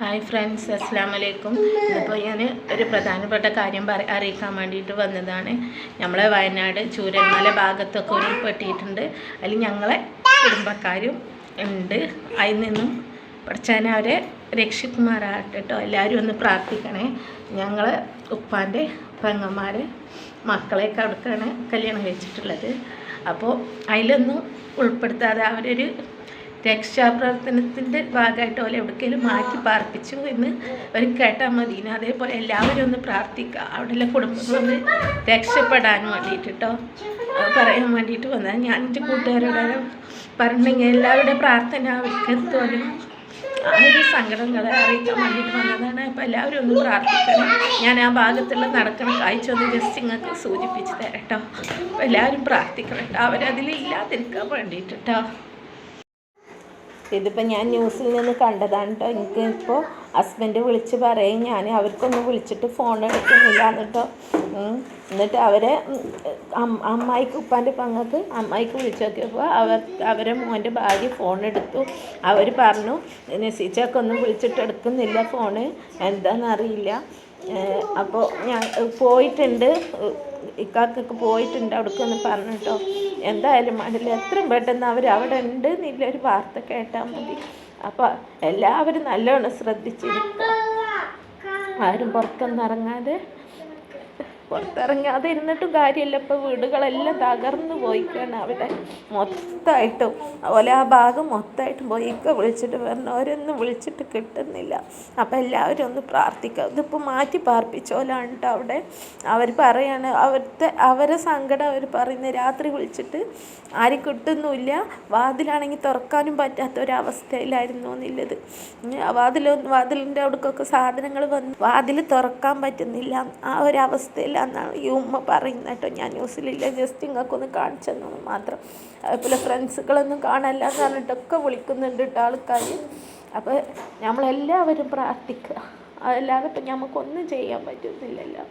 Hi friends അസ്സാം വലൈക്കും ഇപ്പോൾ ഞാൻ ഒരു പ്രധാനപ്പെട്ട കാര്യം പറ അറിയിക്കാൻ വേണ്ടിയിട്ട് വന്നതാണ്. നമ്മളെ വയനാട് ചൂരന്മല ഭാഗത്തൊക്കെ ഒരു ഉരുൾപ്പെട്ടിട്ടുണ്ട് അതിൽ ഞങ്ങളെ കുടുംബക്കാരും ഉണ്ട്. അതിൽ നിന്നും പഠിച്ചാൻ അവരെ രക്ഷിക്കുമാറാട്ടോ എല്ലാവരും ഒന്ന് പ്രാർത്ഥിക്കണേ. ഞങ്ങൾ ഉപ്പാന്റെ പെങ്ങന്മാരെ മക്കളെയൊക്കെ അവിടേക്കാണ് കല്യാണം കഴിച്ചിട്ടുള്ളത്. അപ്പോൾ അതിലൊന്നും ഉൾപ്പെടുത്താതെ അവരൊരു രക്ഷാപ്രവർത്തനത്തിന്റെ ഭാഗമായിട്ട് പോലെ എവിടേക്കെങ്കിലും മാറ്റി പാർപ്പിച്ചു എന്ന് ഒരു കേട്ടാൽ മതി. അതേപോലെ എല്ലാവരും ഒന്ന് പ്രാർത്ഥിക്കുക. അവിടെയുള്ള കുടുംബങ്ങളൊന്ന് രക്ഷപ്പെടാൻ വേണ്ടിയിട്ട് കേട്ടോ പറയാൻ വേണ്ടിയിട്ട് വന്നത്. ഞാൻ എന്റെ കൂട്ടുകാരോട് പറഞ്ഞെങ്കിൽ എല്ലാവരുടെ പ്രാർത്ഥന അവർക്ക് എത്തുമല്ലോ ആ ഒരു സങ്കടങ്ങളെ അറിയിക്കാൻ വേണ്ടിയിട്ട് വന്നതാണ്. അപ്പോൾ എല്ലാവരും ഒന്ന് പ്രാർത്ഥിക്കണം. ഞാൻ ആ ഭാഗത്തുള്ള നടക്കുന്ന കാഴ്ച ഒന്ന് ജസ്റ്റ് നിങ്ങൾക്ക് സൂചിപ്പിച്ച് തരാം കേട്ടോ അപ്പോൾ എല്ലാവരും പ്രാർത്ഥിക്കണം കേട്ടോ അവരതിൽ ഇല്ലാതിരിക്കാൻ വേണ്ടിയിട്ട് കേട്ടോ ഇതിപ്പോൾ ഞാൻ ന്യൂസിൽ നിന്ന് കണ്ടതാണ് കേട്ടോ എനിക്ക് ഇപ്പോൾ ഹസ്ബൻഡ് വിളിച്ച് പറയും ഞാൻ അവർക്കൊന്ന് വിളിച്ചിട്ട് ഫോൺ എടുക്കുന്നില്ല എന്നിട്ടോ. എന്നിട്ട് അവരെ അമ്മായിക്ക് ഉപ്പാന്റെ പങ്ങത്ത് അമ്മായിക്ക് വിളിച്ചു നോക്കിയപ്പോൾ അവർ അവരെ മോന്റെ ഭാര്യ ഫോൺ എടുത്തു. അവർ പറഞ്ഞു നസീച്ചക്കൊന്നും വിളിച്ചിട്ട് എടുക്കുന്നില്ല ഫോണ് എന്താണെന്നറിയില്ല അപ്പോൾ ഞാൻ പോയിട്ടുണ്ട്. ഇക്കാക്കൊക്കെ പോയിട്ടുണ്ട് അവിടേക്ക് ഒന്ന് പറഞ്ഞു കേട്ടോ. എന്തായാലും മണ്ടില്ല എത്രയും പെട്ടെന്ന് അവർ അവിടെ ഉണ്ട് എന്നുള്ളൊരു വാർത്ത കേട്ടാൽ മതി. അപ്പോൾ എല്ലാവരും നല്ലോണം ശ്രദ്ധിച്ചിരിക്കുക. ആരും പുറത്തൊന്നും ഇറങ്ങാതെ പുറത്തിറങ്ങാതെ ഇരുന്നിട്ടും കാര്യമില്ല. ഇപ്പോൾ വീടുകളെല്ലാം തകർന്നു പോയിക്കാണ് അവിടെ. മൊത്തമായിട്ടും അതുപോലെ ആ ഭാഗം മൊത്തമായിട്ട് പോയി. വിളിച്ചിട്ട് പറഞ്ഞു അവരൊന്നും വിളിച്ചിട്ട് കിട്ടുന്നില്ല. അപ്പം എല്ലാവരും ഒന്ന് പ്രാർത്ഥിക്കുക ഇതിപ്പോൾ മാറ്റി പാർപ്പിച്ചോലാണ് കേട്ടോ അവിടെ. അവർ പറയാണ് അവരുടെ അവരെ സങ്കടം അവർ പറയുന്നത് രാത്രി വിളിച്ചിട്ട് ആരും കിട്ടുന്നുമില്ല. വാതിലാണെങ്കിൽ തുറക്കാനും പറ്റാത്ത ഒരവസ്ഥയിലായിരുന്നു എന്നുള്ളത് വാതിൽ വാതിലിന്റെ അവിടേക്കൊക്കെ സാധനങ്ങൾ വന്ന് വാതിൽ തുറക്കാൻ പറ്റുന്നില്ല. ആ ഒരു അവസ്ഥയിലാണെന്നാണ് ഈ ഉമ്മ പറയുന്നത് കേട്ടോ. ഞാൻ ന്യൂസിലില്ല ജസ്റ്റ് ഇങ്ങൾക്കൊന്ന് കാണിച്ചു തന്നത് മാത്രം. അതുപോലെ ഫ്രണ്ട്സുകളൊന്നും കാണാനില്ല എന്ന് പറഞ്ഞിട്ടൊക്കെ വിളിക്കുന്നുണ്ട് കേട്ടോ ആൾക്കാർ അപ്പോൾ നമ്മളെല്ലാവരും പ്രാർത്ഥിക്കുക. അതല്ലാതെ ഇപ്പം നമുക്കൊന്നും ചെയ്യാൻ പറ്റുന്നില്ലല്ലോ.